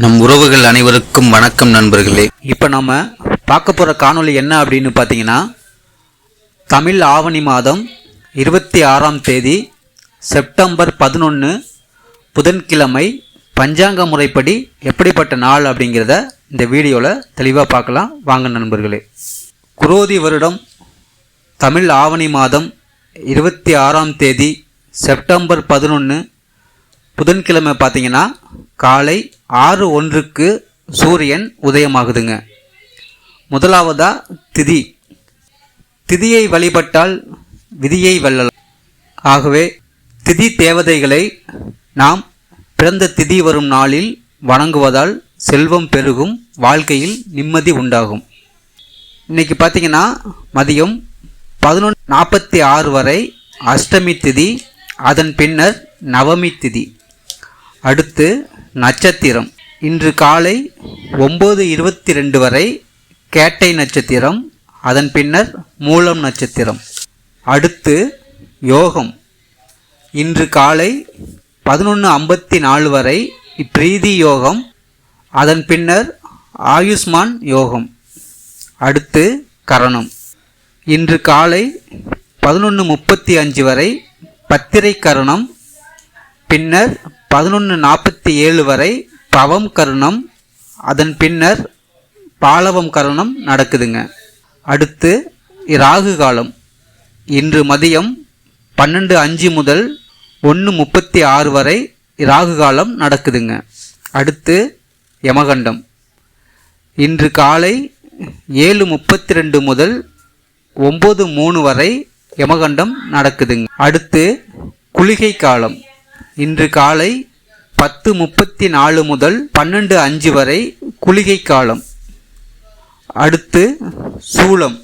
நம் உறவுகள் அனைவருக்கும் வணக்கம் நண்பர்களே. இப்போ நம்ம பார்க்க போகிற காணொளி என்ன அப்படின்னு பார்த்தீங்கன்னா தமிழ் ஆவணி மாதம் இருபத்தி ஆறாம் தேதி செப்டம்பர் பதினொன்று புதன்கிழமை பஞ்சாங்க முறைப்படி எப்படிப்பட்ட நாள் அப்படிங்கிறத இந்த வீடியோவில் தெளிவாக பார்க்கலாம். வாங்க நண்பர்களே. குரோதி வருடம் தமிழ் ஆவணி மாதம் இருபத்தி ஆறாம் தேதி செப்டம்பர் பதினொன்று புதன்கிழமை பார்த்தீங்கன்னா காலை ஆறு ஒன்றுக்கு சூரியன் உதயமாகுதுங்க. முதலாவதா திதி. திதியை வழிபட்டால் விதியை வெல்லலாம். ஆகவே திதி தேவதைகளை நாம் பிறந்த திதி வரும் நாளில் வணங்குவதால் செல்வம் பெருகும் வாழ்க்கையில் நிம்மதி உண்டாகும். இன்னைக்கு பார்த்தீங்கன்னா மதியம் பதினொன்று நாற்பத்தி ஆறு வரை அஷ்டமி திதி அதன் பின்னர் நவமி திதி. அடுத்து நட்சத்திரம். இன்று காலை ஒம்பது இருபத்தி ரெண்டு வரை கேட்டை நட்சத்திரம் அதன் பின்னர் மூலம் நட்சத்திரம். அடுத்து யோகம். இன்று காலை பதினொன்று ஐம்பத்தி நாலு வரை பிரீதி யோகம் அதன் பின்னர் ஆயுஷ்மான் யோகம். அடுத்து கரணம். இன்று காலை பதினொன்று முப்பத்தி அஞ்சு வரை பத்திரை கரணம் பின்னர் பதினொன்று நாற்பத்தி ஏழு வரை பவம் கருணம் அதன் பின்னர் பாலவம் கருணம் நடக்குதுங்க. அடுத்து ராகு காலம். இன்று மதியம் பன்னெண்டு அஞ்சு முதல் ஒன்று முப்பத்தி ஆறு வரை ராகு காலம் நடக்குதுங்க. அடுத்து யமகண்டம். இன்று காலை ஏழு முப்பத்தி ரெண்டு முதல் ஒம்பது மூணு வரை யமகண்டம் நடக்குதுங்க. அடுத்து குளிகை காலம். இன்று காலை பத்து முப்பத்தி நாலு முதல் பன்னெண்டு அஞ்சு வரை குளிகை காலம். அடுத்து சூளம்.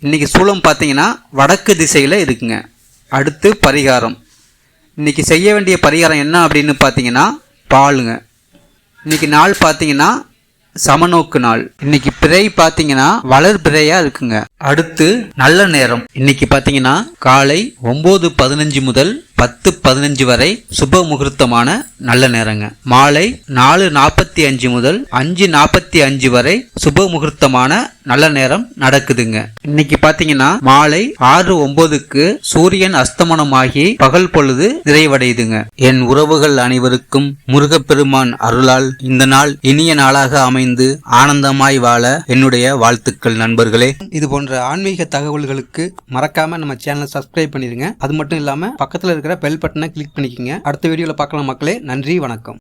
இன்னைக்கு சூளம் பார்த்தீங்கன்னா வடக்கு திசையில் இருக்குங்க. அடுத்து பரிகாரம். இன்னைக்கு செய்ய வேண்டிய பரிகாரம் என்ன அப்படின்னு பார்த்தீங்கன்னா பாலுங்க. இன்னைக்கு நாள் பார்த்தீங்கன்னா சமநோக்கு நாள். இன்னைக்கு பிறை பார்த்தீங்கன்னா வளர் பிறையா இருக்குங்க. அடுத்து நல்ல நேரம். இன்னைக்கு பார்த்தீங்கன்னா காலை ஒம்பது பதினஞ்சு முதல் பத்து பதினஞ்சு வரை சுப முகூர்த்தமான நல்ல நேரங்க. மாலை நாலு நாற்பத்தி அஞ்சு முதல் அஞ்சு நாற்பத்தி அஞ்சு வரை சுப முகூர்த்தமான நல்ல நேரம் நடக்குதுங்க. இன்னைக்கு பாத்தீங்கன்னா மாலை ஆறு ஒன்பதுக்கு சூரியன் அஸ்தமனமாகி பகல் பொழுது நிறைவடையுதுங்க. என் உறவுகள் அனைவருக்கும் முருகப்பெருமான் அருளால் இந்த நாள் இனிய நாளாக அமைந்து ஆனந்தமாய் வாழ என்னுடைய வாழ்த்துக்கள் நண்பர்களே. இது போன்ற ஆன்மீக தகவல்களுக்கு மறக்காம நம்ம சேனலை சப்ஸ்கிரைப் பண்ணிருங்க அது மட்டும் இல்லாம பக்கத்துல இருக்கிற பெல் பட்டனை கிளிக் பண்ணிக்கோங்க. அடுத்த வீடியோல பார்க்கலாம் மக்களே. நன்றி வணக்கம்.